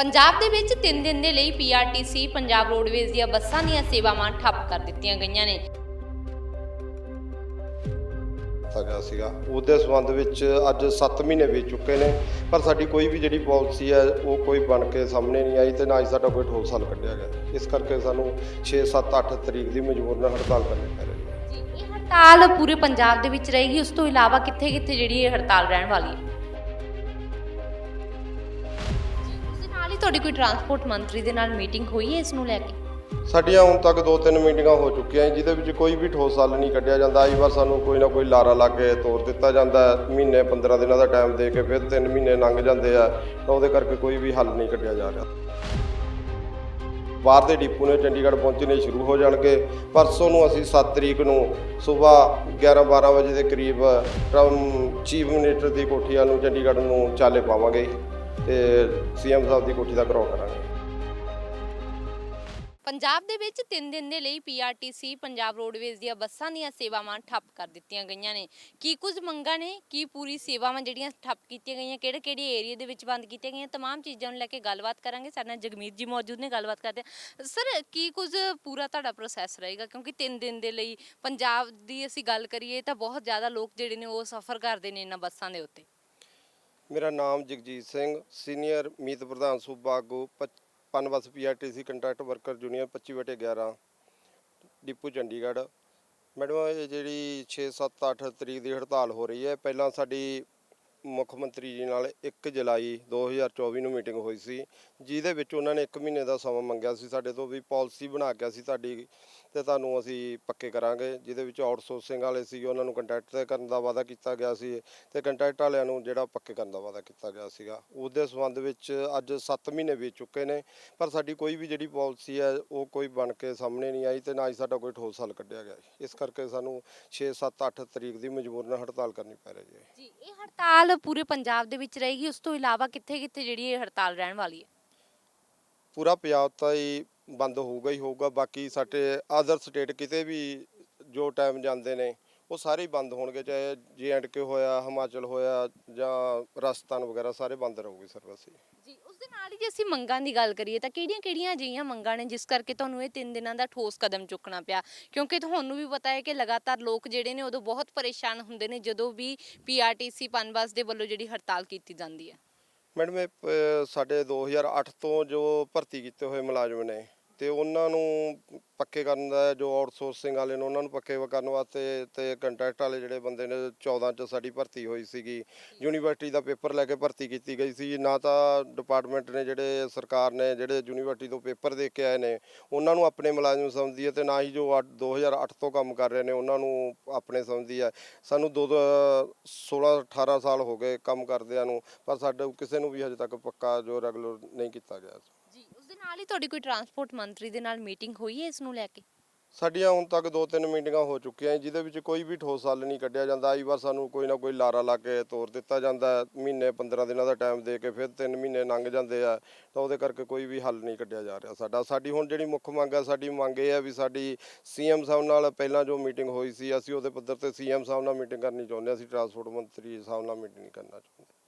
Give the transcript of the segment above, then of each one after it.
ਪੰਜਾਬ ਦੇ ਵਿੱਚ 3 ਦਿਨ ਦੇ ਲਈ ਪੀਆਰਟੀਸੀ ਪੰਜਾਬ ਰੋਡਵੇਜ਼ ਦੀਆਂ ਬੱਸਾਂ ਦੀਆਂ ਸੇਵਾਵਾਂ ਠੱਪ ਕਰ ਦਿੱਤੀਆਂ ਗਈਆਂ ਨੇ। ਦਿੱਤਾ ਗਿਆ ਸੀਗਾ। ਉਹਦੇ ਸੰਬੰਧ ਵਿੱਚ ਅੱਜ 7 ਮਹੀਨੇ ਬੀਤ ਚੁੱਕੇ ਨੇ ਪਰ ਸਾਡੀ ਕੋਈ ਵੀ ਜਿਹੜੀ ਪਾਲਿਸੀ ਹੈ ਉਹ ਕੋਈ ਬਣ ਕੇ ਸਾਹਮਣੇ ਨਹੀਂ ਆਈ ਤੇ ਨਾ ਹੀ ਸਾਡਾ ਕੋਈ ਠੋਸ ਹੱਲ ਕੱਢਿਆ ਗਿਆ। ਇਸ ਕਰਕੇ ਸਾਨੂੰ 6 7 8 ਤਰੀਕ ਦੀ ਮਜਬੂਰਨ ਹੜਤਾਲ ਕਰਨੀ ਪੈ ਰਹੀ ਹੈ। ਜੀ ਇਹ ਹੜਤਾਲ ਪੂਰੇ ਪੰਜਾਬ ਦੇ ਵਿੱਚ ਰਹੇਗੀ ਉਸ ਤੋਂ ਇਲਾਵਾ ਕਿੱਥੇ-ਕਿੱਥੇ ਜਿਹੜੀ ਇਹ ਹੜਤਾਲ ਰਹਿਣ ਵਾਲੀ ਹੈ? ਤੁਹਾਡੀ ਕੋਈ ਟਰਾਂਸਪੋਰਟ ਮੰਤਰੀ ਦੇ ਨਾਲ ਮੀਟਿੰਗ ਹੋਈ ਹੈ ਇਸ ਨੂੰ ਲੈ ਕੇ? ਸਾਡੀਆਂ ਹੁਣ ਤੱਕ ਦੋ ਤਿੰਨ ਮੀਟਿੰਗਾਂ ਹੋ ਚੁੱਕੀਆਂ ਹੈ, ਜਿਹਦੇ ਵਿੱਚ ਕੋਈ ਵੀ ਠੋਸ ਹੱਲ ਨਹੀਂ ਕੱਢਿਆ ਜਾਂਦਾ। ਆਈ ਵਾਰ ਸਾਨੂੰ ਕੋਈ ਨਾ ਕੋਈ ਲਾਰਾ ਲਾ ਕੇ ਤੋਰ ਦਿੱਤਾ ਜਾਂਦਾ ਹੈ। ਮਹੀਨੇ 15 ਦਿਨਾਂ ਦਾ ਟਾਈਮ ਦੇ ਕੇ ਫਿਰ 3 ਮਹੀਨੇ ਲੰਘ ਜਾਂਦੇ ਆ ਤਾਂ ਉਹਦੇ ਕਰਕੇ ਕੋਈ ਵੀ ਹੱਲ ਨਹੀਂ ਕੱਢਿਆ ਜਾ ਰਿਹਾ। ਬਾਹਰ ਦੇ ਡਿਪੂ ਨੇ ਚੰਡੀਗੜ੍ਹ ਪਹੁੰਚਣੇ ਸ਼ੁਰੂ ਹੋ ਜਾਣਗੇ। ਪਰਸੋਂ ਨੂੰ ਅਸੀਂ 7 ਤਰੀਕ ਨੂੰ ਸਵੇਰ 11 12 ਵਜੇ ਦੇ ਕਰੀਬ ਟਰਮ ਚੀਫ ਮਿਨਿਸਟਰ ਦੀ ਕੋਠੀਆਂ ਨੂੰ ਚੰਡੀਗੜ੍ਹ ਨੂੰ ਚਾਲੇ ਪਾਵਾਂਗੇ। ਤੇ ਸੀਐਮ ਸਾਹਿਬ ਦੀ ਕੋਠੀ ਦਾ ਘਰੋ ਕਰਾਂਗੇ ਪੰਜਾਬ ਦੇ ਵਿੱਚ 3 ਦਿਨ ਦੇ ਲਈ ਪੀਆਰਟੀਸੀ ਪੰਜਾਬ ਰੋਡਵੇਜ਼ ਦੀਆਂ ਬੱਸਾਂ ਦੀਆਂ ਸੇਵਾਵਾਂ ਠੱਪ ਕਰ ਦਿੱਤੀਆਂ ਗਈਆਂ ਨੇ ਕੀ ਕੁਝ ਮੰਗਾਂ ਨੇ ਕੀ ਪੂਰੀ ਸੇਵਾਵਾਂ ਜਿਹੜੀਆਂ ਠੱਪ ਕੀਤੀਆਂ ਗਈਆਂ ਕਿਹੜੇ ਕਿਹੜੇ ਏਰੀਆ ਦੇ ਵਿੱਚ ਬੰਦ ਕੀਤੀਆਂ ਗਈਆਂ तमाम ਚੀਜ਼ਾਂ ਨੂੰ ਲੈ ਕੇ ਗੱਲਬਾਤ ਕਰਾਂਗੇ ਸਾਡੇ ਨਾਲ ਜਗਮੀਤ ਜੀ ਮੌਜੂਦ ਨੇ ਗੱਲਬਾਤ ਕਰਦੇ ਹਾਂ ਸਰ ਕੀ ਕੁਝ ਪੂਰਾ ਤੁਹਾਡਾ ਪ੍ਰੋਸੈਸ ਰਹੇਗਾ ਕਿਉਂਕਿ 3 ਦਿਨ ਦੇ ਲਈ ਪੰਜਾਬ ਦੀ ਅਸੀਂ ਗੱਲ ਕਰੀਏ ਤਾਂ ਬਹੁਤ ਜ਼ਿਆਦਾ ਲੋਕ ਜਿਹੜੇ ਨੇ ਉਹ ਸਫ਼ਰ ਕਰਦੇ ਨੇ ਇਹਨਾਂ ਬੱਸਾਂ ਦੇ ਉੱਤੇ ਮੇਰਾ ਨਾਮ ਜਗਜੀਤ ਸਿੰਘ, ਸੀਨੀਅਰ ਮੀਤ ਪ੍ਰਧਾਨ ਸੂਬਾ ਆਗੂ, ਪਚ- PUNBUS PRTC contract worker junior 25 ਵਟੇ 11 ਡਿਪੂ ਚੰਡੀਗੜ੍ਹ। ਮੈਡਮ, ਇਹ ਜਿਹੜੀ 6 7 8 ਤਰੀਕ ਦੀ ਹੜਤਾਲ ਹੋ ਰਹੀ ਹੈ, ਪਹਿਲਾਂ ਸਾਡੀ ਮੁੱਖ ਮੰਤਰੀ ਜੀ ਨਾਲ 1 ਜੁਲਾਈ 2024 ਨੂੰ ਮੀਟਿੰਗ ਹੋਈ ਸੀ ਜਿਹਦੇ ਵਿੱਚ ਉਹਨਾਂ ਨੇ 1 ਮਹੀਨੇ ਦਾ ਸਮਾਂ ਮੰਗਿਆ ਸੀ ਸਾਡੇ ਤੋਂ ਵੀ ਪਾਲਿਸੀ ਬਣਾ ਕੇ ਅਸੀਂ ਤੁਹਾਡੀ ਤੇ ਤੁਹਾਨੂੰ ਅਸੀਂ ਪੱਕੇ ਕਰਾਂਗੇ, ਜਿਹਦੇ ਵਿੱਚ ਆਊਟਸੋਰਸਿੰਗ ਵਾਲੇ ਸੀ ਉਹਨਾਂ ਨੂੰ ਕੰਟੈਕਟ ਤੇ ਕਰਨ ਦਾ ਵਾਅਦਾ ਕੀਤਾ ਗਿਆ ਸੀ ਤੇ ਕੰਟੈਕਟ ਵਾਲਿਆਂ ਨੂੰ ਜਿਹੜਾ ਪੱਕੇ ਕਰਨ ਦਾ ਵਾਅਦਾ ਕੀਤਾ ਗਿਆ ਸੀਗਾ। ਉਹਦੇ ਸੰਬੰਧ ਵਿੱਚ ਅੱਜ 7 ਮਹੀਨੇ ਬੀਤ ਚੁੱਕੇ ਨੇ, ਪਰ ਸਾਡੀ ਕੋਈ ਵੀ ਜਿਹੜੀ ਪਾਲਿਸੀ ਹੈ, ਉਹ ਕੋਈ ਬਣ ਕੇ ਸਾਹਮਣੇ ਨਹੀਂ ਆਈ ਤੇ ਨਾ ਹੀ ਸਾਡਾ ਕੋਈ ਠੋਸ ਹੱਲ ਕੱਢਿਆ ਗਿਆ। ਇਸ ਕਰਕੇ ਸਾਨੂੰ 6 7 8 ਤਰੀਕ ਦੀ ਮਜਬੂਰਨ ਹੜਤਾਲ ਕਰਨੀ ਪੈ ਰਹੀ ਹੈ। ਜੀ, ਇਹ ਹੜਤਾਲ ਪੂਰੇ ਪੰਜਾਬ ਦੇ ਵਿੱਚ ਰਹੇਗੀ, ਉਸ ਤੋਂ ਇਲਾਵਾ ਕਿੱਥੇ-ਕਿੱਥੇ ਜਿਹੜੀ ਇਹ ਹੜਤਾਲ ਰਹਿਣ ਵਾਲੀ ਹੈ? ਪੂਰਾ ਪੰਜਾਬ ਤਾਂ ਹੀ ਬੰਦ ਹੋਊਗਾ ਹੀ ਹੋਊਗਾ, ਬਾਕੀ ਸਾਡੇ ਅਦਰ ਸਟੇਟ ਕਿਤੇ ਵੀ ਜੋ ਟਾਈਮ ਜਾਂਦੇ ਨੇ, ਉਹ ਸਾਰੇ ਹੀ ਬੰਦ ਹੋਣਗੇ, ਚਾਹੇ ਜੇ ਐਂਡ ਕੇ ਹੋਇਆ, ਹਿਮਾਚਲ ਹੋਇਆ ਜਾਂ ਰਾਜਸਥਾਨ ਵਗੈਰਾ ਸਾਰੇ ਬੰਦ ਰਹੂਗੀ ਸਰਵਿਸ ਜੀ। ਉਸ ਦੇ ਨਾਲ ਹੀ ਜੇ ਅਸੀਂ ਮੰਗਾਂ ਦੀ ਗੱਲ ਕਰੀਏ, ਤਾਂ ਕਿਹੜੀਆਂ-ਕਿਹੜੀਆਂ ਅਜਿਹੀਆਂ ਮੰਗਾਂ ਨੇ ਜਿਸ ਕਰਕੇ ਤੁਹਾਨੂੰ ਇਹ 3 ਦਿਨਾਂ ਦਾ ਠੋਸ ਕਦਮ ਚੁੱਕਣਾ ਪਿਆ? ਕਿਉਂਕਿ ਤੁਹਾਨੂੰ ਵੀ ਪਤਾ ਹੈ ਕਿ ਲਗਾਤਾਰ ਲੋਕ ਜਿਹੜੇ ਨੇ ਉਦੋਂ ਬਹੁਤ ਪਰੇਸ਼ਾਨ ਹੁੰਦੇ ਨੇ ਜਦੋਂ ਵੀ ਪੀਆਰਟੀਸੀ ਪਨਬਸ ਦੇ ਵੱਲੋਂ ਜਿਹੜੀ ਹੜਤਾਲ ਕੀਤੀ ਜਾਂਦੀ ਹੈ। ਮੈਡਮ ਇਹ ਪ- ਸਾਡੇ 2008 ਤੋਂ ਜੋ ਭਰਤੀ ਕੀਤੇ ਹੋਏ ਮੁਲਾਜ਼ਮ ਨੇ ਤੇ ਉਹਨਾਂ ਨੂੰ ਪੱਕੇ ਕਰਨ ਦਾ ਜੋ ਆਊਟਸੋਰਸਿੰਗ ਵਾਲੇ ਨੇ ਉਹਨਾਂ ਨੂੰ ਪੱਕੇ ਕਰਨ ਵਾਸਤੇ ਤੇ ਕੰਟਰੈਕਟ ਵਾਲੇ ਜਿਹੜੇ ਬੰਦੇ ਨੇ 14 ਚ ਸਾਡੀ ਭਰਤੀ ਹੋਈ ਸੀਗੀ। ਯੂਨੀਵਰਸਿਟੀ ਦਾ ਪੇਪਰ ਲੈ ਕੇ ਭਰਤੀ ਕੀਤੀ ਗਈ ਸੀ। ਨਾ ਤਾਂ ਡਿਪਾਰਟਮੈਂਟ ਨੇ ਜਿਹੜੇ ਸਰਕਾਰ ਨੇ, ਜਿਹੜੇ ਯੂਨੀਵਰਸਿਟੀ ਤੋਂ ਪੇਪਰ ਦੇ ਕੇ ਆਏ ਨੇ, ਉਹਨਾਂ ਨੂੰ ਆਪਣੇ ਮੁਲਾਜ਼ਮ ਸਮਝਦੀ ਹੈ ਤੇ ਨਾ ਹੀ ਜੋ ਅੱਠ- 2008 ਤੋਂ ਕੰਮ ਕਰ ਰਹੇ ਨੇ, ਉਹਨਾਂ ਨੂੰ ਆਪਣੇ ਸਮਝਦੀ ਹੈ। ਸਾਨੂੰ ਦੋ 16 18 ਸਾਲ ਹੋ ਗਏ ਕੰਮ ਕਰਦਿਆਂ ਨੂੰ, ਪਰ ਸਾਡੇ ਕਿਸੇ ਨੂੰ ਵੀ ਹਜੇ ਤੱਕ ਪੱਕਾ ਜੋ ਰੈਗੂਲਰ ਨਹੀਂ ਕੀਤਾ ਗਿਆ। ਜੀ ਉਸ ਦੇ ਨਾਲ ਹੀ ਤੁਹਾਡੀ ਕੋਈ ਟਰਾਂਸਪੋਰਟ ਮੰਤਰੀ ਦੇ ਨਾਲ ਮੀਟਿੰਗ ਹੋਈ ਹੈ ਇਸ ਨੂੰ ਲੈ ਕੇ? ਸਾਡੀਆਂ ਹੁਣ ਤੱਕ ਦੋ ਤਿੰਨ ਮੀਟਿੰਗਾਂ ਹੋ ਚੁੱਕੀਆਂ ਹੈ, ਜਿਹਦੇ ਵਿੱਚ ਕੋਈ ਵੀ ਠੋਸ ਹੱਲ ਨਹੀਂ ਕੱਢਿਆ ਜਾਂਦਾ। ਆਈ ਵਾਰ ਸਾਨੂੰ ਕੋਈ ਨਾ ਕੋਈ ਲਾਰਾ ਲਾ ਕੇ ਤੋਰ ਦਿੱਤਾ ਜਾਂਦਾ ਹੈ। ਮਹੀਨੇ 15 ਦਿਨਾਂ ਦਾ ਟਾਈਮ ਦੇ ਕੇ ਫਿਰ 3 ਮਹੀਨੇ ਲੰਘ ਜਾਂਦੇ ਆ ਤਾਂ ਉਹਦੇ ਕਰਕੇ ਕੋਈ ਵੀ ਹੱਲ ਨਹੀਂ ਕੱਢਿਆ ਜਾ ਰਿਹਾ ਸਾਡਾ। ਸਾਡੀ ਹੁਣ ਜਿਹੜੀ ਮੁੱਖ ਮੰਗ ਹੈ ਸਾਡੀ ਮੰਗ ਇਹ ਹੈ ਵੀ ਸਾਡੀ ਸੀਐਮ ਸਾਹਿਬ ਨਾਲ ਪਹਿਲਾਂ ਜੋ ਮੀਟਿੰਗ ਹੋਈ ਸੀ ਅਸੀਂ ਉਹਦੇ ਪੱਧਰ ਤੇ ਸੀਐਮ ਸਾਹਿਬ ਨਾਲ ਮੀਟਿੰਗ ਕਰਨੀ ਚਾਹੁੰਦੇ ਹਾਂ ਅਸੀਂ ਟਰਾਂਸਪੋਰਟ ਮੰਤਰੀ ਸਾਹਿਬ ਨਾਲ ਮੀਟਿੰਗ ਨਹੀਂ ਕਰਨਾ ਚਾਹੁੰਦੇ। ਜੀ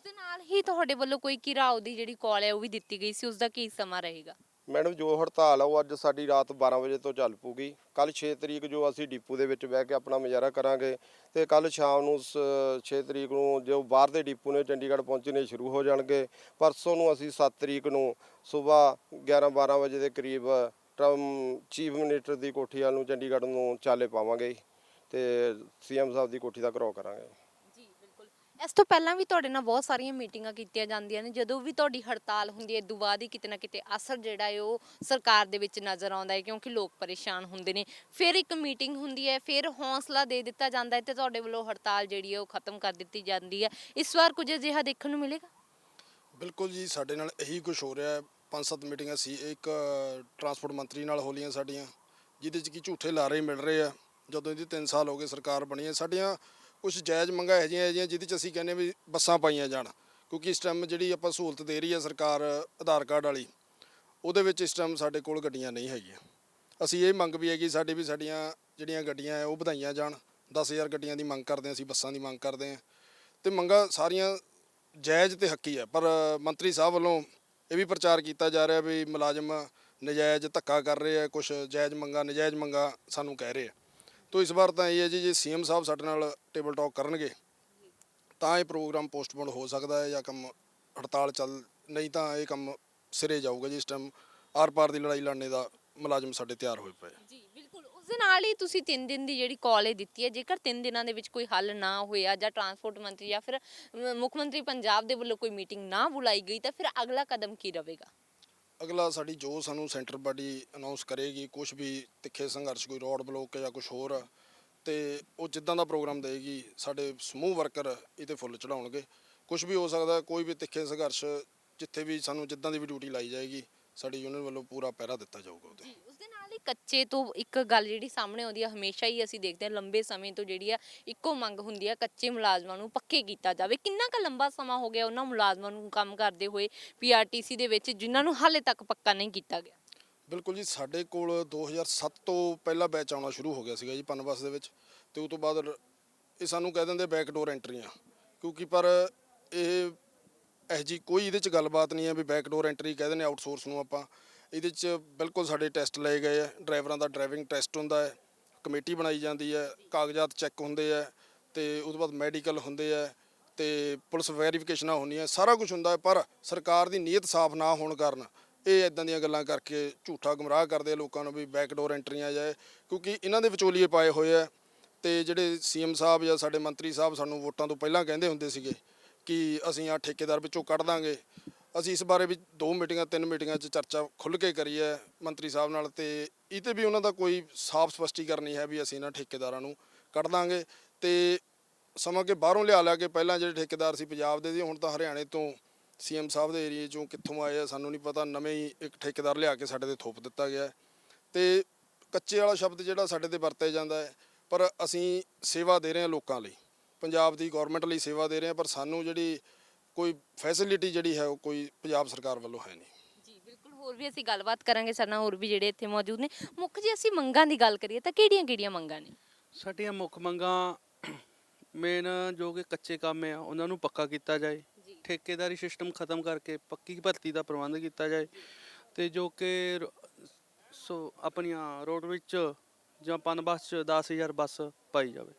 ਉਸ ਦੇ ਨਾਲ ਹੀ ਤੁਹਾਡੇ ਵੱਲੋਂ ਕੋਈ ਘਿਰਾਓ ਦੀ ਜਿਹੜੀ ਕਾਲ ਹੈ ਉਹ ਵੀ ਦਿੱਤੀ ਗਈ ਸੀ ਉਸ ਦਾ ਕੀ ਸਮਾਂ ਰਹੇਗਾ? ਮੈਡਮ, ਜੋ ਹੜਤਾਲ ਆ, ਉਹ ਅੱਜ ਸਾਡੀ ਰਾਤ 12 ਵਜੇ ਤੋਂ ਚੱਲ ਪੂਗੀ ਕੱਲ 6 ਤਰੀਕ ਜੋ ਅਸੀਂ ਡਿਪੂ ਦੇ ਵਿੱਚ ਬਹਿ ਕੇ ਆਪਣਾ ਮੁਜ਼ਾਹਰਾ ਕਰਾਂਗੇ ਤੇ ਕੱਲ ਸ਼ਾਮ ਨੂੰ 6 ਤਰੀਕ ਨੂੰ ਜੋ ਬਾਹਰ ਦੇ ਡਿਪੂ ਨੇ ਚੰਡੀਗੜ੍ਹ ਪਹੁੰਚਣੇ ਸ਼ੁਰੂ ਹੋ ਜਾਣਗੇ। ਪਰਸੋਂ ਨੂੰ ਅਸੀਂ 7 ਤਰੀਕ ਨੂੰ ਸਵੇਰ 11 12 ਵਜੇ ਦੇ ਕਰੀਬ ਟਰਮ, ਚੀਫ ਮਿਨਿਸਟਰ ਦੀ ਕੋਠੀ ਵੱਲ ਨੂੰ ਚੰਡੀਗੜ੍ਹ ਨੂੰ ਚਾਲੇ ਪਾਵਾਂਗੇ ਤੇ ਸੀਐਮ ਸਾਹਿਬ ਦੀ ਕੋਠੀ ਦਾ ਘਰੋ ਕਰਾਂਗੇ। ਇਸ ਤੋਂ ਪਹਿਲਾਂ ਵੀ ਤੁਹਾਡੇ ਨਾਲ ਬਹੁਤ ਸਾਰੀਆਂ ਮੀਟਿੰਗਾਂ ਕੀਤੀਆਂ ਜਾਂਦੀਆਂ ਨੇ, ਜਦੋਂ ਵੀ ਤੁਹਾਡੀ ਹੜਤਾਲ ਹੁੰਦੀ ਹੈ ਦੁਆ ਦੀ ਕਿਤੇ ਨਾ ਕਿਤੇ ਅਸਰ ਜਿਹੜਾ ਹੈ ਉਹ ਸਰਕਾਰ ਦੇ ਵਿੱਚ ਨਜ਼ਰ ਆਉਂਦਾ ਹੈ, ਕਿਉਂਕਿ ਲੋਕ ਪਰੇਸ਼ਾਨ ਹੁੰਦੇ ਨੇ। ਫਿਰ ਇੱਕ ਮੀਟਿੰਗ ਹੁੰਦੀ ਹੈ, ਫਿਰ ਹੌਸਲਾ ਦੇ ਦਿੱਤਾ ਜਾਂਦਾ ਹੈ ਤੇ ਤੁਹਾਡੇ ਵੱਲੋਂ ਹੜਤਾਲ ਜਿਹੜੀ ਹੈ ਉਹ ਖਤਮ ਕਰ ਦਿੱਤੀ ਜਾਂਦੀ ਹੈ। ਇਸ ਵਾਰ ਕੁਝ ਅਜਿਹਾ ਦੇਖਣ ਨੂੰ ਮਿਲੇਗਾ? ਬਿਲਕੁਲ ਜੀ, ਸਾਡੇ ਨਾਲ ਇਹੀ ਕੁਝ ਹੋ ਰਿਹਾ ਹੈ। ਪੰਜ ਸੱਤ ਮੀਟਿੰਗਾਂ ਸੀ, ਇੱਕ ਟਰਾਂਸਪੋਰਟ ਮੰਤਰੀ ਨਾਲ ਹੋ ਲਈਆਂ ਸਾਡੀਆਂ, ਜਿਹਦੇ 'ਚ ਕੀ ਝੂਠੇ ਲਾਰੇ ਮਿਲ ਰਹੇ ਆ। ਜਦੋਂ ਇਹਦੀ 3 ਸਾਲ ਹੋ ਗਏ ਸਰਕਾਰ ਬਣੀ ਹੈ, ਸਾਡੀਆਂ ਕੁਝ ਜਾਇਜ਼ ਮੰਗਾਂ ਇਹੋ ਜਿਹੀਆਂ ਜਿਹੀਆਂ ਜਿਹਦੇ 'ਚ ਅਸੀਂ ਕਹਿੰਦੇ ਵੀ ਬੱਸਾਂ ਪਾਈਆਂ ਜਾਣ। ਕਿਉਂਕਿ ਇਸ ਟਾਈਮ ਜਿਹੜੀ ਆਪਾਂ ਸਹੂਲਤ ਦੇ ਰਹੀ ਹੈ ਸਰਕਾਰ ਆਧਾਰ ਕਾਰਡ ਵਾਲੀ, ਉਹਦੇ ਵਿੱਚ ਇਸ ਟਾਈਮ ਸਾਡੇ ਕੋਲ ਗੱਡੀਆਂ ਨਹੀਂ ਹੈਗੀਆਂ। ਅਸੀਂ ਇਹ ਮੰਗ ਵੀ ਹੈਗੀ ਸਾਡੀ ਵੀ ਸਾਡੀਆਂ ਜਿਹੜੀਆਂ ਗੱਡੀਆਂ ਹੈ ਉਹ ਵਧਾਈਆਂ ਜਾਣ। 10000 ਗੱਡੀਆਂ ਦੀ ਮੰਗ ਕਰਦੇ ਹਾਂ ਅਸੀਂ, ਬੱਸਾਂ ਦੀ ਮੰਗ ਕਰਦੇ ਹਾਂ। ਤੇ ਮੰਗਾਂ ਸਾਰੀਆਂ ਜਾਇਜ਼ ਤੇ ਹੱਕੀ ਹੈ, ਪਰ ਮੰਤਰੀ ਸਾਹਿਬ ਵੱਲੋਂ ਇਹ ਵੀ ਪ੍ਰਚਾਰ ਕੀਤਾ ਜਾ ਰਿਹਾ ਵੀ ਮੁਲਾਜ਼ਮ ਨਜਾਇਜ਼ ਧੱਕਾ ਕਰ ਰਹੇ ਆ ਕੁਝ ਜਾਇਜ਼ ਮੰਗਾ, ਨਜਾਇਜ਼ ਮੰਗਾ ਸਾਨੂੰ ਕਹਿ ਰਹੇ ਆ ਤੋ ਇਸ ਵਾਰ ਤਾਂ ਇਹ ਹੈ ਜੀ, ਜੇ ਸੀਐਮ ਸਾਹਿਬ ਸਾਡੇ ਨਾਲ ਟੇਬਲ ਟਾਕ ਕਰਨਗੇ, ਤਾਂ ਇਹ ਪ੍ਰੋਗਰਾਮ ਪੋਸਟਪੋਨ ਹੋ ਸਕਦਾ ਹੈ ਜਾਂ ਕੰਮ ਹੜਤਾਲ ਚੱਲ, ਨਹੀਂ ਤਾਂ ਇਹ ਕੰਮ ਸਿਰੇ ਜਾਊਗਾ ਜੀ ਇਸ ਟਾਈਮ ਆਰ ਪਾਰ ਦੀ ਲੜਾਈ ਲੜਨੇ ਦਾ ਮੁਲਾਜ਼ਮ ਸਾਡੇ ਤਿਆਰ ਹੋਏ ਪਏ ਜੀ, ਬਿਲਕੁਲ। ਉਸ ਦੇ ਨਾਲ ਹੀ ਤੁਸੀਂ 3 ਦਿਨ ਦੀ ਜਿਹੜੀ ਕਾਲ ਦਿੱਤੀ ਹੈ, ਜੇਕਰ 3 ਦਿਨਾਂ ਦੇ ਵਿੱਚ ਕੋਈ ਹੱਲ ਨਾ ਹੋਇਆ ਜਾਂ ਟਰਾਂਸਪੋਰਟ ਮੰਤਰੀ ਜਾਂ ਫਿਰ ਮੁੱਖ ਮੰਤਰੀ ਪੰਜਾਬ ਦੇ ਵੱਲੋਂ ਕੋਈ ਮੀਟਿੰਗ ਨਾ ਬੁਲਾਈ ਗਈ, ਤਾਂ ਫਿਰ ਅਗਲਾ ਕਦਮ ਕੀ ਰਹੇਗਾ? ਅਗਲਾ ਸਾਡੀ ਜੋ ਸਾਨੂੰ ਸੈਂਟਰ ਬਾਡੀ ਅਨਾਉਂਸ ਕਰੇਗੀ ਕੁਝ ਵੀ ਤਿੱਖੇ ਸੰਘਰਸ਼, ਕੋਈ ਰੋਡ ਬਲੋਕ ਜਾਂ ਕੁਝ ਹੋਰ, ਤੇ ਉਹ ਜਿੱਦਾਂ ਦਾ ਪ੍ਰੋਗਰਾਮ ਦੇਗੀ, ਸਾਡੇ ਸਮੂਹ ਵਰਕਰ ਇਹਤੇ ਫੁੱਲ ਚੜਾਉਣਗੇ। ਕੁਝ ਵੀ ਹੋ ਸਕਦਾ, ਕੋਈ ਵੀ ਤਿੱਖੇ ਸੰਘਰਸ਼, ਜਿੱਥੇ ਵੀ ਸਾਨੂੰ ਜਿੱਦਾਂ ਦੀ ਵੀ ਡਿਊਟੀ ਲਾਈ ਜਾਏਗੀ, ਸਾਡੀ ਯੂਨੀਅਨ ਵੱਲੋਂ ਪੂਰਾ ਪਹਿਰਾ ਦਿੱਤਾ ਜਾਊਗਾ ਉਹਦੇ। ਕੱਚੇ ਤੋਂ ਇੱਕ ਗੱਲ ਜਿਹੜੀ ਸਾਹਮਣੇ ਆਉਂਦੀ ਹੈ ਹਮੇਸ਼ਾ ਹੀ ਅਸੀਂ ਦੇਖਦੇ ਹਾਂ, ਲੰਬੇ ਸਮੇਂ ਤੋਂ ਜਿਹੜੀ ਆ, ਇੱਕੋ ਮੰਗ ਹੁੰਦੀ ਹੈ ਕੱਚੇ ਮੁਲਾਜ਼ਮਾਂ ਨੂੰ ਪੱਕੇ ਕੀਤਾ ਜਾਵੇ। ਕਿੰਨਾ ਕੁ ਲੰਬਾ ਸਮਾਂ ਹੋ ਗਿਆ ਉਹਨਾਂ ਮੁਲਾਜ਼ਮਾਂ ਨੂੰ ਕੰਮ ਕਰਦੇ ਹੋਏ ਪੀਆਰਟੀਸੀ ਦੇ ਵਿੱਚ, ਜਿਨ੍ਹਾਂ ਨੂੰ ਹਾਲੇ ਤੱਕ ਪੱਕਾ ਨਹੀਂ ਕੀਤਾ ਗਿਆ? ਬਿਲਕੁਲ ਜੀ, ਸਾਡੇ ਕੋਲ 2007 ਤੋਂ ਪਹਿਲਾ ਬੈਚ ਆਉਣਾ ਸ਼ੁਰੂ ਹੋ ਗਿਆ ਸੀਗਾ ਜੀ, ਪਨਬਸ ਦੇ ਵਿੱਚ। ਤੇ ਉਸ ਤੋਂ ਬਾਅਦ ਇਹ ਸਾਨੂੰ ਕਹਿ ਦਿੰਦੇ ਬੈਕਡੋਰ ਐਂਟਰੀਆਂ ਕਿਉਂਕਿ ਪਰ ਇਹ ਇਹ ਜੀ ਕੋਈ ਇਹਦੇ ਚ ਗੱਲਬਾਤ ਨਹੀਂ ਹੈ ਵੀ ਬੈਕਡੋਰ ਐਂਟਰੀ ਕਹਿੰਦੇ ਨੇ ਆਊਟਸੋਰਸ ਨੂੰ ਆਪਾਂ। ਇਹਦੇ ਚ ਬਿਲਕੁਲ ਸਾਡੇ ਟੈਸਟ ਲਏ ਗਏ ਆ, ਡਰਾਈਵਰਾਂ ਦਾ ਡਰਾਈਵਿੰਗ ਟੈਸਟ ਹੁੰਦਾ ਹੈ, ਕਮੇਟੀ ਬਣਾਈ ਜਾਂਦੀ ਹੈ, ਕਾਗਜ਼ਾਤ ਚੈੱਕ ਹੁੰਦੇ ਆ ਤੇ ਉਸ ਤੋਂ ਬਾਅਦ ਮੈਡੀਕਲ ਹੁੰਦੇ ਆ ਤੇ ਪੁਲਿਸ ਵੈਰੀਫਿਕੇਸ਼ਨਾਂ ਹੁੰਦੀਆਂ, ਸਾਰਾ ਕੁਝ ਹੁੰਦਾ ਪਰ ਸਰਕਾਰ ਦੀ ਨੀਅਤ ਸਾਫ਼ ਨਾ ਹੋਣ ਕਾਰਨ ਇਹ ਇਦਾਂ ਦੀਆਂ ਗੱਲਾਂ ਕਰਕੇ ਝੂਠਾ ਗੁੰਮਰਾਹ ਕਰਦੇ ਆ ਲੋਕਾਂ ਨੂੰ ਵੀ ਬੈਕਡੋਰ ਐਂਟਰੀਆਂ ਜਾਏ, ਕਿਉਂਕਿ ਇਹਨਾਂ ਦੇ ਵਿਚੋਲੀਏ ਪਾਏ ਹੋਏ ਆ ਤੇ ਜਿਹੜੇ ਸੀਐਮ ਸਾਹਿਬ ਜਾਂ ਸਾਡੇ ਮੰਤਰੀ ਸਾਹਿਬ ਸਾਨੂੰ ਵੋਟਾਂ ਤੋਂ ਪਹਿਲਾਂ ਕਹਿੰਦੇ ਹੁੰਦੇ ਸੀਗੇ ਕਿ ਅਸੀਂ ਆ ਠੇਕੇਦਾਰ ਵਿੱਚੋਂ ਕੱਢ ਦਾਂਗੇ ਅਸੀਂ ਇਸ ਬਾਰੇ ਵੀ ਦੋ ਮੀਟਿੰਗਾਂ, ਤਿੰਨ ਮੀਟਿੰਗਾਂ 'ਚ ਚਰਚਾ ਖੁੱਲ੍ਹ ਕੇ ਕਰੀ ਹੈ ਮੰਤਰੀ ਸਾਹਿਬ ਨਾਲ ਤੇ ਇਹ ਤੇ ਵੀ ਉਹਨਾਂ ਦਾ ਕੋਈ ਸਾਫ਼ ਸਪਸ਼ਟੀਕਰਨ ਨਹੀਂ ਹੈ ਵੀ ਅਸੀਂ ਇਹਨਾਂ ਠੇਕੇਦਾਰਾਂ ਨੂੰ ਕੱਢ ਦਾਂਗੇ ਤੇ ਸਮਾਂ ਕਿ ਬਾਹਰੋਂ ਲਿਆ ਲਿਆ ਕੇ ਪਹਿਲਾਂ ਜਿਹੜੇ ਠੇਕੇਦਾਰ ਸੀ ਪੰਜਾਬ ਦੇ ਸੀ, ਹੁਣ ਤਾਂ ਹਰਿਆਣੇ ਤੋਂ ਸੀਐਮ ਸਾਹਿਬ ਦੇ ਏਰੀਏ ਚੋਂ ਕਿੱਥੋਂ ਆਏ ਆ ਸਾਨੂੰ ਨਹੀਂ ਪਤਾ, ਨਵੇਂ ਹੀ ਇੱਕ ਠੇਕੇਦਾਰ ਲਿਆ ਕੇ ਸਾਡੇ ਤੇ ਥੋਪ ਦਿੱਤਾ ਗਿਆ ਹੈ। ਤੇ ਕੱਚੇ ਵਾਲਾ ਸ਼ਬਦ ਜਿਹੜਾ ਸਾਡੇ ਤੇ ਵਰਤਿਆ ਜਾਂਦਾ ਹੈ, ਪਰ ਅਸੀਂ ਸੇਵਾ ਦੇ ਰਹੇ ਹਾਂ ਲੋਕਾਂ ਲਈ, ਪੰਜਾਬ ਦੀ ਗਵਰਨਮੈਂਟ ਲਈ ਸੇਵਾ ਦੇ ਰਹੇ ਹਾਂ, ਪਰ ਸਾਨੂੰ ਜਿਹੜੀ ਕੋਈ ਫੈਸਿਲਿਟੀ ਜਿਹੜੀ ਹੈ ਉਹ ਕੋਈ ਪੰਜਾਬ ਸਰਕਾਰ ਵੱਲੋਂ ਹੈ ਨਹੀਂ। ਜੀ ਬਿਲਕੁਲ ਹੋਰ ਵੀ ਅਸੀਂ ਗੱਲਬਾਤ ਕਰਾਂਗੇ ਸਾਡੇ ਨਾਲ ਹੋਰ ਵੀ ਜਿਹੜੇ ਇੱਥੇ ਮੌਜੂਦ ਨੇ। ਮੁੱਖ ਜੀ ਅਸੀਂ ਮੰਗਾਂ ਦੀ ਗੱਲ ਕਰੀਏ ਤਾਂ ਕਿਹੜੀਆਂ-ਕਿਹੜੀਆਂ ਮੰਗਾਂ ਨੇ? ਸਾਡੀਆਂ ਮੁੱਖ ਮੰਗਾਂ ਮੇਨ ਜੋ ਕਿ ਕੱਚੇ ਕੰਮ ਆ ਉਹਨਾਂ ਨੂੰ ਪੱਕਾ ਕੀਤਾ ਜਾਏ। ਠੇਕੇਦਾਰੀ ਸਿਸਟਮ ਖਤਮ ਕਰਕੇ ਪੱਕੀ ਭਰਤੀ ਦਾ ਪ੍ਰਬੰਧ ਕੀਤਾ ਜਾਏ ਤੇ ਜੋ ਕਿ ਸੋ ਆਪਣੀਆਂ ਰੋਡ ਵਿੱਚ ਜਾਂ ਪਨ ਬੱਸ ਚ 10000 ਬੱਸ ਪਾਈ ਜਾਵੇ।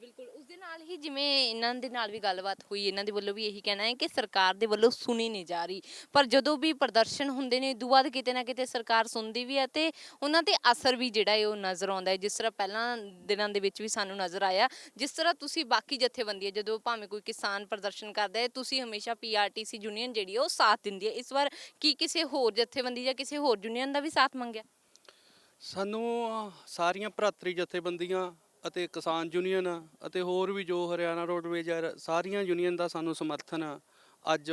ਬਿਲਕੁਲ। ਨਾਲ ਹੀ ਜਿਵੇਂ ਇਹਨਾਂ ਦੇ ਨਾਲ ਵੀ ਗੱਲਬਾਤ ਹੋਈ, ਇਹਨਾਂ ਦੇ ਵੱਲੋਂ ਵੀ ਇਹੀ ਕਹਿਣਾ ਹੈ ਕਿ ਸਰਕਾਰ ਦੇ ਵੱਲੋਂ ਸੁਣੀ ਨਹੀਂ ਜਾ ਰਹੀ। ਪਰ ਜਦੋਂ ਵੀ ਪ੍ਰਦਰਸ਼ਨ ਹੁੰਦੇ ਨੇ, ਉਦੋਂ ਬਾਅਦ ਕਿਤੇ ਨਾ ਕਿਤੇ ਸਰਕਾਰ ਸੁਣਦੀ ਵੀ ਹੈ ਤੇ ਉਹਨਾਂ ਤੇ ਅਸਰ ਵੀ ਜਿਹੜਾ ਹੈ ਉਹ ਨਜ਼ਰ ਆਉਂਦਾ ਹੈ। ਜਿਸ ਤਰ੍ਹਾਂ ਪਹਿਲਾਂ ਦਿਨਾਂ ਦੇ ਵਿੱਚ ਵੀ ਸਾਨੂੰ ਨਜ਼ਰ ਆਇਆ, ਜਿਸ ਤਰ੍ਹਾਂ ਤੁਸੀਂ ਬਾਕੀ ਜਥੇਬੰਦੀਆਂ ਜਦੋਂ ਭਾਵੇਂ ਕੋਈ ਕਿਸਾਨ ਪ੍ਰਦਰਸ਼ਨ ਕਰਦਾ ਹੈ, ਤੁਸੀਂ ਹਮੇਸ਼ਾ ਪੀਆਰਟੀਸੀ ਯੂਨੀਅਨ ਜਿਹੜੀ ਹੈ ਉਹ ਸਾਥ ਦਿੰਦੀ ਹੈ। ਇਸ ਵਾਰ ਕੀ ਕਿਸੇ ਹੋਰ ਜਥੇਬੰਦੀ ਜਾਂ ਕਿਸੇ ਹੋਰ ਯੂਨੀਅਨ ਦਾ ਵੀ ਸਾਥ ਮੰਗਿਆ? ਸਾਨੂੰ ਸਾਰੀਆਂ ਭਰਾਤਰੀ ਜਥੇਬੰਦੀਆਂ ਅਤੇ ਕਿਸਾਨ ਯੂਨੀਅਨ ਅਤੇ ਹੋਰ ਵੀ ਜੋ ਹਰਿਆਣਾ ਰੋਡਵੇਜ ਹੈ, ਸਾਰੀਆਂ ਯੂਨੀਅਨ ਦਾ ਸਾਨੂੰ ਸਮਰਥਨ ਅੱਜ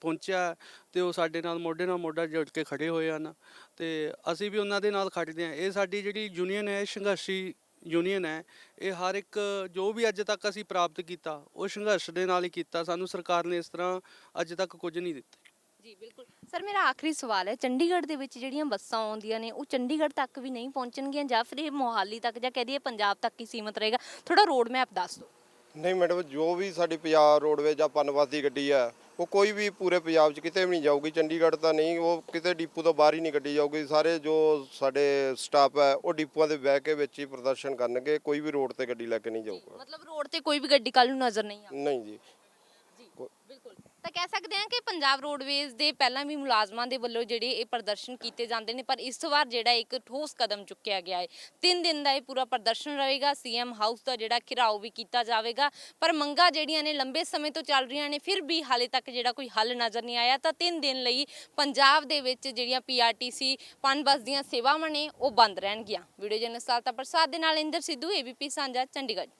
ਪਹੁੰਚਿਆ ਹੈ ਤੇ ਉਹ ਸਾਡੇ ਨਾਲ ਮੋਢੇ ਨਾਲ ਮੋਢਾ ਜੋੜ ਕੇ ਖੜੇ ਹੋਏ ਹਨ ਤੇ ਅਸੀਂ ਵੀ ਉਹਨਾਂ ਦੇ ਨਾਲ ਖੜਦੇ ਹਾਂ। ਇਹ ਸਾਡੀ ਜਿਹੜੀ ਯੂਨੀਅਨ ਹੈ ਇਹ ਸੰਘਰਸ਼ੀ ਯੂਨੀਅਨ ਹੈ, ਇਹ ਹਰ ਇੱਕ ਜੋ ਵੀ ਅੱਜ ਤੱਕ ਅਸੀਂ ਪ੍ਰਾਪਤ ਕੀਤਾ, ਉਹ ਸੰਘਰਸ਼ ਦੇ ਨਾਲ ਹੀ ਕੀਤਾ। ਸਾਨੂੰ ਸਰਕਾਰ ਨੇ ਇਸ ਤਰ੍ਹਾਂ ਅੱਜ ਤੱਕ ਕੁਝ ਨਹੀਂ ਦਿੱਤਾ। ਜੀ ਬਿਲਕੁਲ। ਸਰ ਮੇਰਾ ਆਖਰੀ ਸਵਾਲ ਹੈ ਚੰਡੀਗੜ੍ਹ ਦੇ ਵਿੱਚ ਜਿਹੜੀਆਂ ਬੱਸਾਂ ਆਉਂਦੀਆਂ ਨੇ ਉਹ ਚੰਡੀਗੜ੍ਹ ਤੱਕ ਵੀ ਨਹੀਂ ਪਹੁੰਚਣਗੀਆਂ ਜਾਂ ਫਿਰ ਇਹ ਮੋਹਾਲੀ ਤੱਕ ਜਾਂ ਕਹਿ ਦਈਏ ਪੰਜਾਬ ਤੱਕ ਹੀ ਸੀਮਤ ਰਹੇਗਾ? ਥੋੜਾ ਰੋਡ ਮੈਪ ਦੱਸ ਦਿਓ। ਨਹੀਂ ਮੈਡਮ ਜੋ ਵੀ ਸਾਡੀ ਪੰਜਾਬ ਰੋਡਵੇਜ ਜਾਂ ਪਨਬਸ ਦੀ ਗੱਡੀ ਆ ਉਹ ਕੋਈ ਵੀ ਪੂਰੇ ਪੰਜਾਬ 'ਚ ਕਿਤੇ ਵੀ ਨਹੀਂ ਜਾਊਗੀ। ਚੰਡੀਗੜ੍ਹ ਤਾਂ ਨਹੀਂ ਉਹ ਕਿਤੇ ਡਿਪੂ ਤੋਂ ਬਾਹਰ ਹੀ ਨਹੀਂ ਗੱਡੀ ਜਾਊਗੀ। ਸਾਰੇ ਜੋ ਸਾਡੇ ਸਟਾਫ ਹੈ ਉਹ ਡਿਪੂਆਂ ਦੇ ਬਹਿ ਕੇ ਵਿੱਚ ਹੀ ਪ੍ਰਦਰਸ਼ਨ ਕਰਨਗੇ ਕੋਈ ਵੀ ਰੋਡ ਤੇ ਗੱਡੀ ਲੈ ਕੇ ਨਹੀਂ ਜਾਊਗਾ। ਮਤਲਬ ਰੋਡ ਤੇ ਕੋਈ ਵੀ ਗੱਡੀ ਕੱਲ ਨੂੰ ਨਜ਼ਰ ਨਹੀਂ ਆਉਂਦੀ ਨਹੀਂ ਜੀ। ਜੀ ਬਿਲਕੁਲ। ਤਾਂ ਕਹਿ ਸਕਦੇ ਹਾਂ ਕਿ ਪੰਜਾਬ ਰੋਡਵੇਜ਼ ਦੇ ਪਹਿਲਾਂ ਵੀ ਮੁਲਾਜ਼ਮਾਂ ਦੇ ਵੱਲੋਂ ਜਿਹੜੇ ਇਹ ਪ੍ਰਦਰਸ਼ਨ ਕੀਤੇ ਜਾਂਦੇ ਨੇ, ਪਰ ਇਸ ਵਾਰ ਜਿਹੜਾ ਇੱਕ ਠੋਸ ਕਦਮ ਚੁੱਕਿਆ ਗਿਆ ਹੈ। ਤਿੰਨ ਦਿਨ ਦਾ ਇਹ ਪੂਰਾ ਪ੍ਰਦਰਸ਼ਨ ਰਹੇਗਾ, ਸੀਐਮ ਹਾਊਸ ਦਾ ਜਿਹੜਾ ਘਿਰਾਓ ਵੀ ਕੀਤਾ ਜਾਵੇਗਾ, ਪਰ ਮੰਗਾਂ ਜਿਹੜੀਆਂ ਨੇ ਲੰਬੇ ਸਮੇਂ ਤੋਂ ਚੱਲ ਰਹੀਆਂ ਨੇ, ਫਿਰ ਵੀ ਹਾਲੇ ਤੱਕ ਜਿਹੜਾ ਕੋਈ ਹੱਲ ਨਜ਼ਰ ਨਹੀਂ ਆਇਆ। ਤਾਂ ਤਿੰਨ ਦਿਨ ਲਈ ਪੰਜਾਬ ਦੇ ਵਿੱਚ ਜਿਹੜੀਆਂ ਪੀਆਰਟੀਸੀ ਪਨਬਸ ਦੀਆਂ ਸੇਵਾਵਾਂ ਨੇ, ਉਹ ਬੰਦ ਰਹਿਣਗੀਆਂ। ਵੀਡੀਓ ਜਨਸਾਲਤਾ ਪ੍ਰਸਾਦ ਦੇ ਨਾਲ ਇੰਦਰ ਸਿੱਧੂ ਏਬੀਪੀ ਸਾਂਝਾ, ਚੰਡੀਗੜ੍ਹ।